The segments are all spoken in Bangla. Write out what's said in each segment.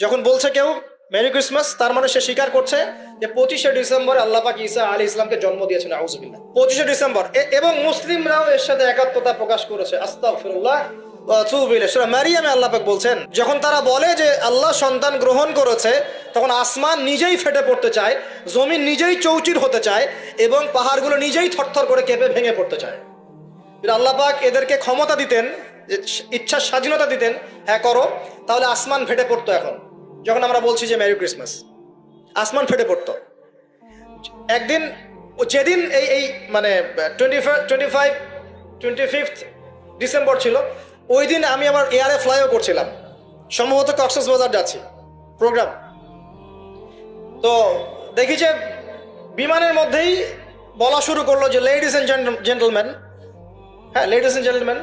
যখন বলছে কেউ মেরি ক্রিসমাস তার মানে সে স্বীকার করছে যে পঁচিশে ডিসেম্বর আল্লাহ পাক ঈসা আলী ইসলামকে জন্ম দিয়েছেন আউজবিল্লাহ পঁচিশে ডিসেম্বর এবং মুসলিমরাও এর সাথে একাত্মতা প্রকাশ করেছে। সূরা মারিয়ামে আল্লাহ পাক বলছেন, যখন তারা বলে যে আল্লাহ সন্তান গ্রহণ করেছে, তখন আসমান নিজেই ফেটে পড়তে চায়, জমিন নিজেই চৌচির হতে চায়, এবং পাহাড়গুলো নিজেই থরথর করে কেঁপে ভেঙে পড়তে চায়। আল্লাহ পাক এদেরকে ক্ষমতা দিতেন ইচ্ছার স্বাধীনতা দিতেন হ্যাঁ করো। তাহলে আসমান ফেটে পড়তো এখন। যখন আমরা বলছি যে মেরি ক্রিসমাস আসমান ফেটে পড়তো। একদিন, যেদিন এই এই মানে twenty twenty five twenty fifth December ছিল, ওই দিন আমি আমার এয়ারে ফ্লাইও করছিলাম। সম্ভবত কক্সেস বাজার যাচ্ছি। প্রোগ্রাম তো দেখি যে বিমানের মধ্যেই বলা শুরু করল যে লেডিস এন্ড জেন্টলম্যান হ্যাঁ ladies and gentleman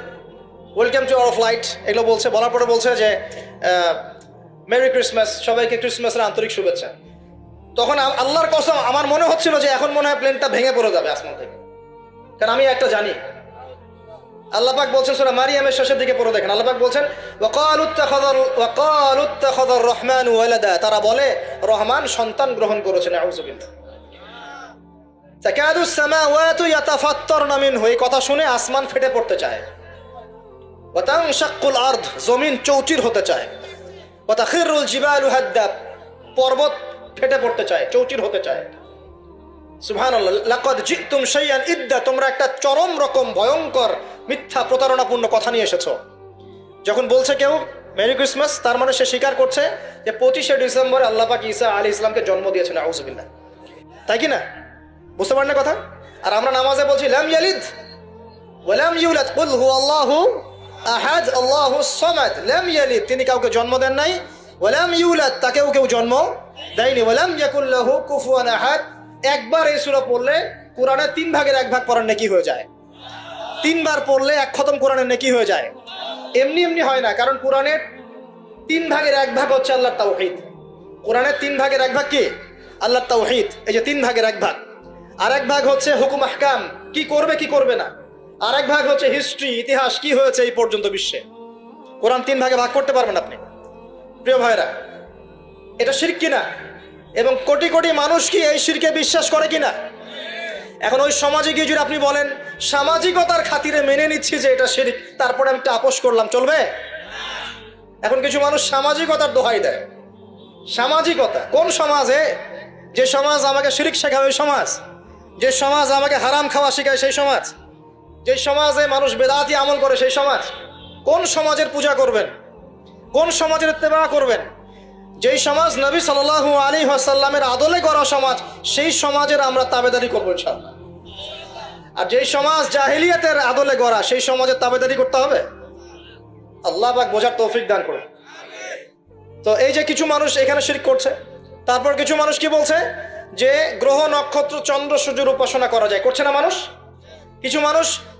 welcome to our flight এগুলো বলছে, বলার পরে বলছে যে মেরি ক্রিসমাস সবাইকে ক্রিসমাসের আন্তরিক শুভেচ্ছা। তখন আল্লাহর কসম, আমার মনে হচ্ছিল যে এখন মনে হয় প্লেনটা ভেঙে পড়ে যাবে আসমান থেকে। কারণ আমি একটা জানি। আল্লাহ পাক বলছেন সূরা মারিয়ামের শেষের দিকে পড়ে দেখেন। আল্লাহ পাক বলছেন রহমানু ওয়ালাদা। তারা বলে, রহমান সন্তান গ্রহণ করেছেন এই কথা শুনে আসমান ফেটে পড়তে চায়। জমিন চৌচির হতে চায়। ওয়া তাখিরুল জিবালু হাদ্দা, পর্বত ফেটে পড়তে চায়, চৌচির হতে চায়। ইদ্দা, তোমরা একটা চরম রকম ভয়ঙ্কর মিথ্যা প্রতারণাপূর্ণ কথা নিয়ে এসেছ। যখন বলছে কেউ, মেরি ক্রিসমাস, তার মানে সে স্বীকার করছে যে পঁচিশে ডিসেম্বর আল্লাহ পাক ঈসা আলী ইসলামকে জন্ম দিয়েছেন আউজবিল্লাহ তাই কি না? বুঝতে পারেন না কথা? আর আমরা নামাজে বলছি, লাম ইয়ালিদ ওয়ালাম ইউলাদ। কুল হু আল্লাহু আহাদ আল্লাহু সামাদ, লাম ইয়ালিদ, তিনি কাউকে জন্ম দেন নাই। ওয়ালাম ইউলাদ, তাকেও কেউ জন্ম দেয়নি। ওয়ালাম ইয়াকুল লাহু কুফুয়ান আহাদ, একবার এই সূরা পড়লে কোরআনের তিন ভাগের এক ভাগ পড়ার নেকি হয়ে যায়। তিনবার পড়লে এক খতম কোরআনের নেকি হয়ে যায়। এমনি এমনি হয় না, কারণ কোরআনের তিন ভাগের এক ভাগ হচ্ছে আল্লাহর তাওহীদ। কোরআনের তিন ভাগের এক ভাগ কি? আল্লাহর তাওহীদ, এই যে তিন ভাগের এক ভাগ। আর এক ভাগ হচ্ছে হুকুম আহকাম কি করবে কি করবে না। আর এক ভাগ হচ্ছে হিস্ট্রি ইতিহাস, কি হয়েছে এই পর্যন্ত বিশ্বে? কোরআন তিন ভাগে ভাগ করতে পারবেন আপনি। প্রিয় ভাইরা এটা শিরক কিনা? এবং কোটি কোটি মানুষ কি এই শিরকে বিশ্বাস করে কিনা? এখন ওই সমাজে গিয়ে যদি আপনি বলেন, সামাজিকতার খাতিরে মেনে নিচ্ছি যে এটা শিরিক, তারপরে আমি আপোষ করলাম, চলবে? এখন কিছু মানুষ সামাজিকতার দোহাই দেয়। সামাজিকতা, কোন সমাজে? যে সমাজ আমাকে শিরিক শেখায়, ওই সমাজ। যে সমাজ আমাকে হারাম খাওয়া শেখায়, সেই সমাজ। যে সমাজে মানুষ বেদাতি আমল করে, সেই সমাজ কোন সমাজের পূজা করবেন? কোন সমাজের ইত্তেবা করবেন? যেই সমাজ নবী সাল্লাল্লাহু আলী আসাল্লামের আদলে করা সমাজ, সেই সমাজের আমরা তাবেদারি করব ইনশাল্লাহ আর যেই সমাজ জাহিলিয়াতের আদলে গড়া, সেই সমাজের তাবেদারি করতে হবে? আল্লাহ পাক বোঝার তৌফিক দান করুন। তো এই যে কিছু মানুষ এখানে শিরক করছে, তারপর কিছু মানুষ কি বলছে? যে গ্রহ নক্ষত্র চন্দ্র সূর্যের উপাসনা করা যায়। করছে না মানুষ? কিছু মানুষ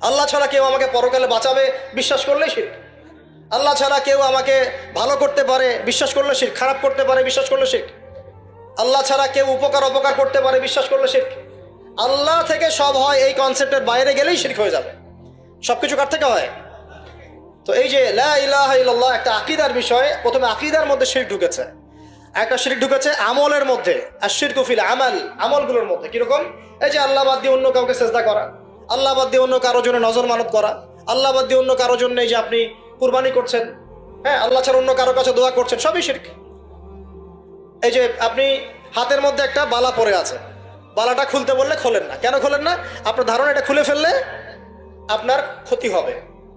আল্লাহ ছাড়া কেউ আমাকে পরকালে বাঁচাবে? বিশ্বাস করলে শির্ক আল্লাহ ছাড়া কেউ আমাকে ভালো করতে পারে? বিশ্বাস করলে শির্ক খারাপ করতে পারে? বিশ্বাস করলে শির্ক আল্লাহ ছাড়া কেউ উপকার, অপকার করতে পারে? বিশ্বাস করলে শির্ক আল্লাহ থেকে সব হয় এই কনসেপ্টের বাইরে গেলেই শির্ক হয়ে যাবে। সব কিছু কার থেকে হয়? তো এই যে লা ইলাহা ইল্লাল্লাহ একটা আকিদার বিষয়, প্রথমে আকিদার মধ্যে শিরক ঢুকেছে। একটা শিরক ঢুকেছে আমলের মধ্যে। আর শিরকুফিল আমাল, আমলগুলোর মধ্যে। কীরকম? এই যে আল্লাহ বাদ দিয়ে অন্য কাউকে চেষ্টা করা। আল্লাহ বাদ দিয়ে অন্য কারোর জন্য নজর মানত করা। আল্লাহ বাদ দিয়ে অন্য কারোর জন্য এই যে আপনি কুরবানি করছেন হ্যাঁ আল্লাহ ছাড়া অন্য কারোর কাছে দোয়া করছেন, সবই শিরক। এই যে আপনি হাতের মধ্যে একটা বালা পরে আছে। বালাটা খুলতে বললে খোলেন না। কেন খোলেন না? আপনার ধারণা এটা খুলে ফেললে আপনার ক্ষতি হবে,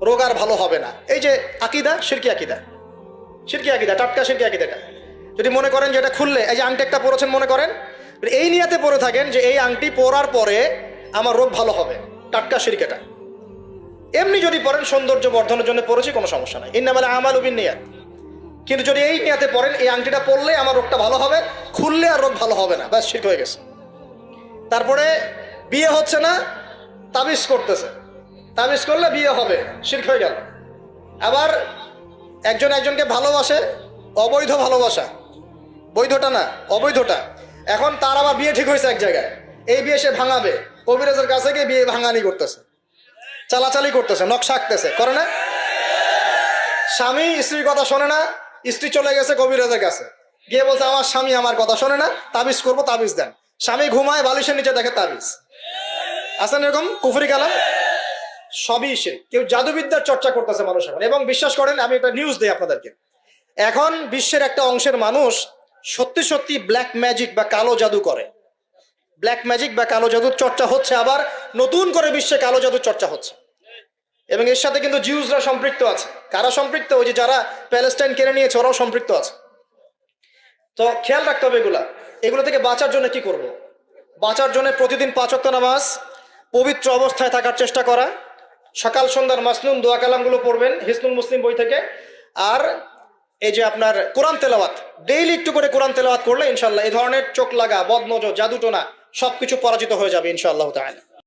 রোগ আর ভালো হবে না। এই যে আকিদা, শিরকি আকিদা। শিরকি আকিদা, টাটকা শিরকি আকিদা এটা। যদি মনে করেন যে এটা খুললে, এই যে আংটি একটা পরেছেন মনে করেন, এই নিয়াতে পরে থাকেন যে এই আংটি পরার পরে আমার রোগ ভালো হবে। টাটকা শিরকেটা এমনি যদি পড়েন সৌন্দর্য বর্ধনের জন্য পড়েছি, কোনো সমস্যা নাই। ইন্নামালে আমাল উবিন নিয়াত। কিন্তু যদি এই নিয়াতে পড়েন, এই আংটিটা পরলে আমার রোগটা ভালো হবে, খুললে আর রোগ ভালো হবে না। ব্যাস ঠিক হয়ে গেছে। তারপরে বিয়ে হচ্ছে না, তাবিজ করতেছে। তাবিজ করলে বিয়ে হবে, শির্ক হয়ে গেল। আবার একজন একজনকে ভালোবাসে, অবৈধ ভালোবাসা। বৈধটা না, অবৈধটা। এখন তার আবার বিয়ে ঠিক হয়েছে এক জায়গায়। এই বিয়ে সে ভাঙাবে। কবিরাজের কাছে গিয়ে বিয়ে ভাঙানি করতেছে, চালাচালি করতেছে, নকশা আঁকতেছে, করে না? স্বামী স্ত্রীর কথা শোনে না, স্ত্রী চলে গেছে কবিরাজের কাছে। গিয়ে বলছে, আমার স্বামী আমার কথা শোনে না, তাবিজ করব, তাবিজ দেন। স্বামী ঘুমায়, বালিশের নিচে দেখে তাবিজ। আছেন এরকম কুফরি কালাম? সবই সে। কেউ জাদুবিদ্যার চর্চা করতেছে মানুষ এখন এবং বিশ্বাস করেন, আমি একটা নিউজ দিই আপনাদেরকে। এখন বিশ্বের একটা অংশের মানুষ সত্যি সত্যি ব্ল্যাক ম্যাজিক বা কালো জাদু করে। ব্ল্যাক ম্যাজিক বা কালো জাদুর চর্চা হচ্ছে আবার নতুন করে বিশ্বে কালো জাদুর চর্চা হচ্ছে। এবং এর সাথে কিন্তু জিউসরা সম্পৃক্ত আছে। কারা সম্পৃক্ত? ওই যে যারা প্যালেস্টাইন কেড়ে নিয়েছে, ওরাও সম্পৃক্ত আছে। তো খেয়াল রাখতে হবে এগুলা। এগুলো থেকে বাঁচার জন্য কি করব। বাঁচার জন্য প্রতিদিন পাঁচ ওয়াক্ত নামাজ, পবিত্র অবস্থায় থাকার চেষ্টা করা। সকাল, সন্ধ্যার মাসনুন দোয়া কালামগুলো পড়বেন হিসনুল মুসলিম বই থেকে। আর এই যে আপনার কোরআন তেলাওয়াত, ডেইলি একটু করে কোরআন তেলাওয়াত করলে ইনশাল্লাহ এই ধরনের চোখ লাগা, বদনজর, জাদুটোনা সবকিছু পরাজিত হয়ে যাবে ইনশাআল্লাহ তাআলা।